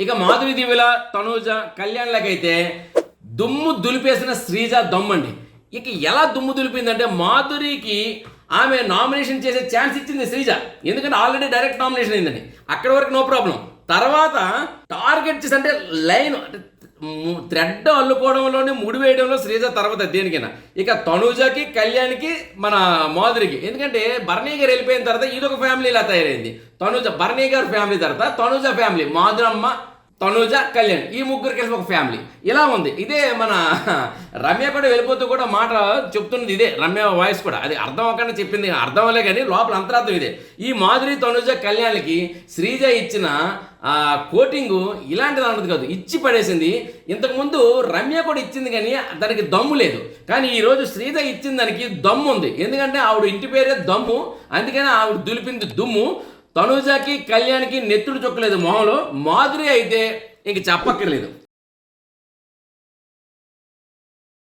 ఇక మాధురి దివ్యల తనూజ కళ్యాణ్లకైతే దుమ్ము దులిపేసిన శ్రీజ దమ్మండి. ఇక ఎలా దుమ్ము దులిపిందంటే మాధురికి ఆమె నామినేషన్ చేసే ఛాన్స్ ఇచ్చింది శ్రీజ. ఎందుకంటే ఆల్రెడీ డైరెక్ట్ నామినేషన్ అయిందండి. అక్కడి వరకు నో ప్రాబ్లం. తర్వాత టార్గెట్ చేసి అంటే లైన్ అంటే థ్రెడ్ అల్లుకోవడంలోనే ముడి వేయడంలో శ్రీజ తర్వాత దేనికైనా. ఇక తనూజకి కళ్యాణ్కి మన మాధురికి. ఎందుకంటే భరణి గారు వెళ్ళిపోయిన తర్వాత ఇదొక ఫ్యామిలీ ఇలా తయారైంది. తనూజ భరణి గారి ఫ్యామిలీ తర్వాత తనూజ ఫ్యామిలీ. మాధురమ్మ తనుజ కళ్యాణ్. ఈ ముగ్గురు కలిసి ఒక ఫ్యామిలీ ఇలా ఉంది. ఇదే మన రమ్య కూడా వెళ్ళిపోతూ కూడా మాట చెప్తున్నది ఇదే. రమ్య వాయిస్ కూడా. అది అర్థం అవ్వకుండా చెప్పింది. అర్థం అవ్వలే కానీ లోపల అంతరార్థం ఇదే. ఈ మాధురి తనుజ కళ్యాణ్కి శ్రీజ ఇచ్చిన కోటింగ్ ఇలాంటిది అన్నది కాదు. ఇచ్చి పడేసింది. ఇంతకుముందు రమ్య కూడా ఇచ్చింది కానీ దానికి దమ్ము లేదు. కానీ ఈరోజు శ్రీజ ఇచ్చిన దానికి దమ్ము ఉంది. ఎందుకంటే ఆవిడ ఇంటి పేరే దమ్ము. అందుకని ఆవిడ దులిపింది దుమ్ము. తనుజకి కళ్యాణ్కి నెత్తుడు చొక్కలేదు మొహంలో. మాధురి అయితే ఇంక చెప్పక్కర్లేదు.